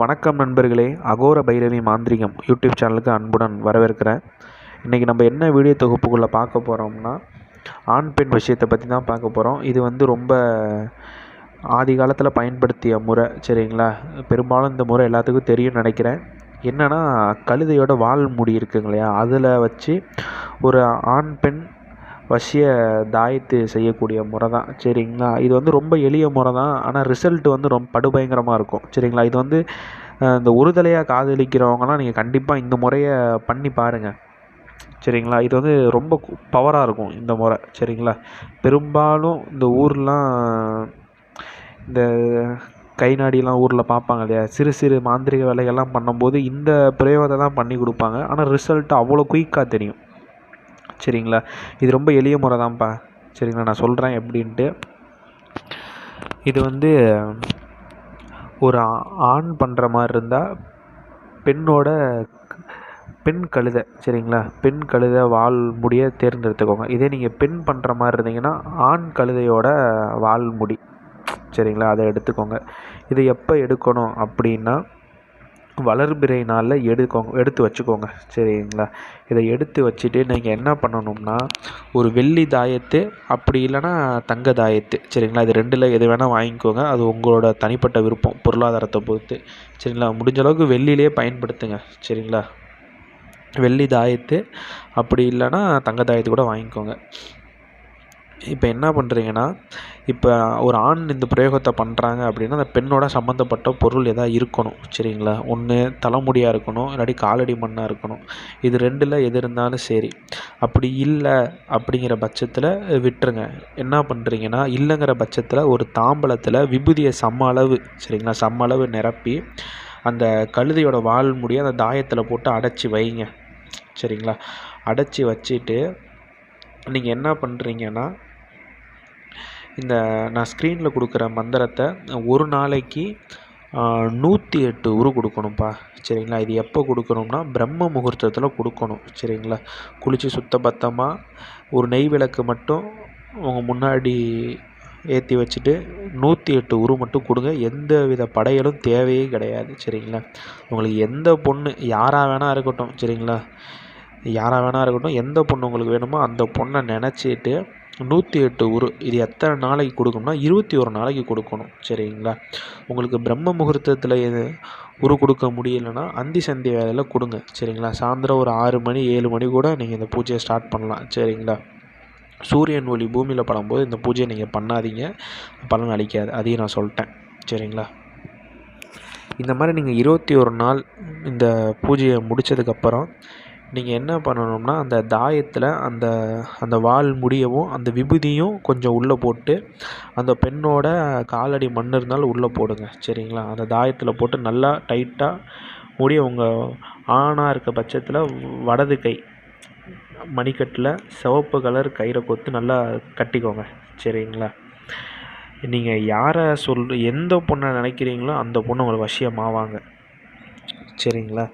வணக்கம் நண்பர்களே. அகோர பைரவி மாந்திரிகம் யூடியூப் சேனலுக்கு அன்புடன் வரவேற்கிறேன். இன்றைக்கி நம்ம என்ன வீடியோ தொகுப்புக்குள்ளே பார்க்க போகிறோம்னா ஆண் பெண் விஷயத்தை பற்றி தான் பார்க்க போகிறோம் இது வந்து ரொம்ப ஆதி காலத்தில் பயன்படுத்திய முறை சரிங்களா? பெரும்பாலும் இந்த முறை எல்லாத்துக்கும் தெரியும் நினைக்கிறேன். என்னென்னா கழுதையோட வால் முடி இருக்குங்க இல்லையா? அதில் வச்சு ஒரு ஆண் பெண் வசிய தாயத்து செய்யக்கூடிய முறை தான் சரிங்களா? இது வந்து ரொம்ப எளிய முறை தான் ஆனால் ரிசல்ட் வந்து ரொம்ப படுபயங்கரமாக இருக்கும். சரிங்களா? இது வந்து இந்த ஒருதலையாக காதலிக்கிறவங்கலாம் நீங்கள் கண்டிப்பாக இந்த முறையை பண்ணி பாருங்கள் சரிங்களா? இது வந்து ரொம்ப பவராக இருக்கும் இந்த முறை. சரிங்களா? பெரும்பாலும் இந்த ஊர்லாம் இந்த கை நாடிலாம் ஊரில் பார்ப்பாங்க இல்லையா? சிறு சிறு மாந்திரிக வேலைகள்லாம் பண்ணும்போது இந்த பிரயோகத்தை தான் பண்ணி கொடுப்பாங்க. ஆனால் ரிசல்ட் அவ்வளோ குயிக்காக தெரியும். சரிங்களா? இது ரொம்ப எளிய முறை தான்ப்பா சரிங்களா? நான் சொல்கிறேன் எப்படின்ட்டு. இது வந்து ஒரு ஆ- ஆண் பண்ணுற மாதிரி இருந்தால் பெண்ணோட பெண் கழுதை சரிங்களா? பெண் கழுதை வால் முடிய தேர்ந்தெடுத்துக்கோங்க. இதே நீங்கள் பெண் பண்ணுற மாதிரி இருந்தீங்கன்னா ஆண் கழுதையோட வால் முடி சரிங்களா? அதை எடுத்துக்கோங்க. இதை எப்போ எடுக்கணும் அப்படின்னா வளர்பிறை நாளில் எடுக்கோங்க எடுத்து வச்சுக்கோங்க. சரிங்களா? இதை எடுத்து வச்சுட்டு நீங்கள் என்ன பண்ணணும்னா ஒரு வெள்ளி தாயத்து அப்படி இல்லைன்னா தங்க தாயத்து. சரிங்களா? இது ரெண்டில் எது வேணால் வாங்கிக்கோங்க. அது உங்களோட தனிப்பட்ட விருப்பம் பொருளாதாரத்தை பொறுத்து. சரிங்களா? முடிஞ்ச அளவுக்கு வெள்ளியிலே பயன்படுத்துங்க. சரிங்களா? வெள்ளி தாயத்து அப்படி இல்லைன்னா தங்க தாயத்து கூட வாங்கிக்கோங்க. இப்போ என்ன பண்ணுறீங்கன்னா இப்போ ஒரு ஆண் இந்த பிரயோகத்தை பண்ணுறாங்க அப்படின்னா அந்த பெண்ணோட சம்மந்தப்பட்ட பொருள் எதாவது இருக்கணும் சரிங்களா? ஒன்று தலைமுடியாக இருக்கணும் இல்லாட்டி காலடி மண்ணாக இருக்கணும். இது ரெண்டில் எது இருந்தாலும் சரி. அப்படி இல்லை அப்படிங்கிற பட்சத்தில் விட்டுருங்க. என்ன பண்ணுறீங்கன்னா இல்லைங்கிற பட்சத்தில் ஒரு தாம்பலத்தில் விபூதியை சம அளவு சரிங்களா? சம அளவு நிரப்பி அந்த கழுதையோட வால் முடியை அந்த தாயத்தில் போட்டு அடைச்சி வைங்க சரிங்களா? அடைச்சி வச்சுட்டு நீங்கள் என்ன பண்ணுறீங்கன்னா இந்த நான் ஸ்க்ரீனில் கொடுக்குற மந்திரத்தை ஒரு நாளைக்கு நூற்றி எட்டு உரு கொடுக்கணும்ப்பா. சரிங்களா? இது எப்போ கொடுக்கணும்னா பிரம்ம முகூர்த்தத்தில் கொடுக்கணும். சரிங்களா? குளித்து சுத்தபத்தமாக ஒரு நெய் விளக்கு மட்டும் உங்கள் முன்னாடி ஏற்றி வச்சுட்டு நூற்றி எட்டு உரு மட்டும் கொடுங்க. எந்த வித படையலும் தேவையே கிடையாது. சரிங்களா? உங்களுக்கு எந்த பொண்ணு யாராக வேணால் இருக்கட்டும். சரிங்களா? யாராக வேணா இருக்கட்டும். எந்த பொண்ணு உங்களுக்கு வேணுமோ அந்த பொண்ணை நினச்சிட்டு நூற்றி எட்டு உரு இது எத்தனை நாளைக்கு கொடுக்கணும்னா இருபத்தி ஒரு நாளைக்கு கொடுக்கணும் சரிங்களா? உங்களுக்கு பிரம்ம முகூர்த்தத்தில் எது உரு கொடுக்க முடியலன்னா அந்தி சந்தி வேலையில் கொடுங்க சரிங்களா? சாயந்தரம் ஒரு ஆறு மணி ஏழு மணி கூட நீங்கள் இந்த பூஜையை ஸ்டார்ட் பண்ணலாம் சரிங்களா? சூரியன் ஒளி பூமியில் படும்போது இந்த பூஜையை நீங்கள் பண்ணாதீங்க பலன் அளிக்காது அதையும் நான் சொல்லிட்டேன் சரிங்களா? இந்த மாதிரி நீங்கள் இருபத்தி ஒரு நாள் இந்த பூஜையை முடித்ததுக்கப்புறம் நீங்கள் என்ன பண்ணணும்னா அந்த தாயத்தில் அந்த அந்த வால் முடியவும் அந்த விபூதியும் கொஞ்சம் உள்ளே போட்டு அந்த பெண்ணோட காலடி மண் இருந்தாலும் உள்ளே போடுங்க சரிங்களா? அந்த தாயத்தில் போட்டு நல்லா டைட்டாக முடிய உங்கள் ஆணாக இருக்க பட்சத்தில் வடது கை மணிக்கட்டில் சிவப்பு கலர் கயிறை கொத்து நல்லா கட்டிக்கோங்க சரிங்களா? நீங்கள் யாரை சொல் எந்த பொண்ணை நினைக்கிறீங்களோ அந்த பொண்ணு உங்களை வசியமாவாங்க சரிங்களா?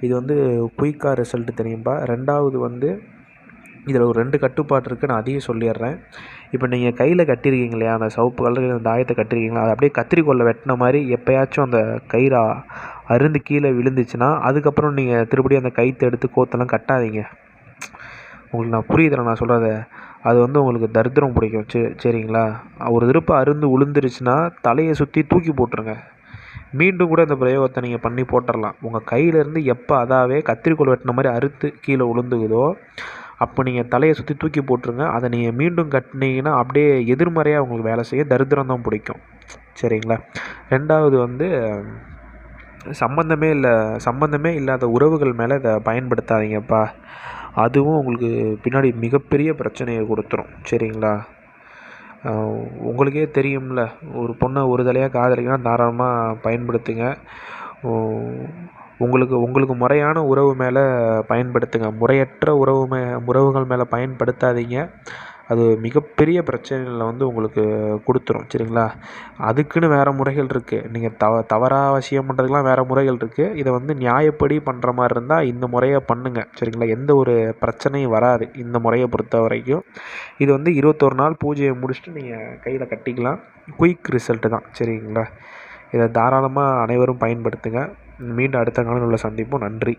இது வந்து குயிக்காக ரிசல்ட்டு தெரியும்பா? ரெண்டாவது வந்து இதில் ஒரு ரெண்டு கட்டுப்பாடு இருக்குது நான் அதையும் சொல்லிடுறேன். இப்போ நீங்கள் கையில் கட்டியிருக்கீங்க இல்லையா? அந்த சிவப்பு கலர் அந்த தாயத்தை கட்டிருக்கீங்களா அதை அப்படியே கத்திரிக்கோலில் வெட்டின மாதிரி எப்போயாச்சும் அந்த கயிறா அருந்து கீழே விழுந்துச்சுன்னா அதுக்கப்புறம் நீங்கள் திருப்படியும் அந்த கைத்தை எடுத்து கோத்தெல்லாம் கட்டாதீங்க. உங்களுக்கு நான் புரியுதுல நான் சொல்கிறத அது வந்து உங்களுக்கு தரித்திரம் பிடிக்கும். சரி சரிங்களா? ஒரு திருப்ப அருந்து உளுந்துருச்சுன்னா தலையை சுற்றி தூக்கி போட்டுருங்க. மீண்டும் கூட இந்த பிரயோகத்தை நீங்கள் பண்ணி போட்டுடலாம் உங்கள் கையிலேருந்து எப்போ அதாவே கத்திரிக்கோல் வெட்டின மாதிரி அறுத்து கீழே உளுந்துக்குதோ அப்போ நீங்கள் தலையை சுற்றி தூக்கி போட்டுருங்க. அதை நீங்கள் மீண்டும் கட்டினீங்கன்னா அப்படியே எதிர்மறையாக உங்களுக்கு வேலை செய்ய தரித்திரம் தான் பிடிக்கும். சரிங்களா? ரெண்டாவது வந்து சம்பந்தமே இல்லை சம்பந்தமே இல்லாத உறவுகள் மேலே இதை பயன்படுத்தாதீங்கப்பா. அதுவும் உங்களுக்கு பின்னாடி மிகப்பெரிய பிரச்சனையை கொடுத்துரும். சரிங்களா? உங்களுக்கே தெரியும்ல ஒரு பொண்ணை ஒரு தலையாக காதலிக்கலாம் தாராளமாக பயன்படுத்துங்க. உங்களுக்கு உங்களுக்கு முறையான உறவு மேலே பயன்படுத்துங்க. முறையற்ற உறவு மே உறவுகள் மேலே பயன்படுத்தாதீங்க. அது மிகப்பெரிய பிரச்சனைகளை வந்து உங்களுக்கு கொடுத்துரும் சரிங்களா? அதுக்குன்னு வேறு முறைகள் இருக்குது நீங்கள் தவ தவறாக அவசியம் பண்ணுறதுக்கெலாம் வேறு முறைகள் இருக்குது இதை வந்து நியாயப்படி பண்ணுற மாதிரி இருந்தால் இந்த முறையை பண்ணுங்கள் சரிங்களா? எந்த ஒரு பிரச்சனையும் வராது இந்த முறையை பொறுத்த வரைக்கும். இது வந்து இருபத்தொரு நாள் பூஜையை முடிச்சுட்டு நீங்கள் கையில் கட்டிக்கலாம். குயிக் ரிசல்ட்டு தான் சரிங்களா? இதை தாராளமாக அனைவரும் பயன்படுத்துங்க. மீண்டும் அடுத்த காணொலியில் சந்திப்போம். நன்றி.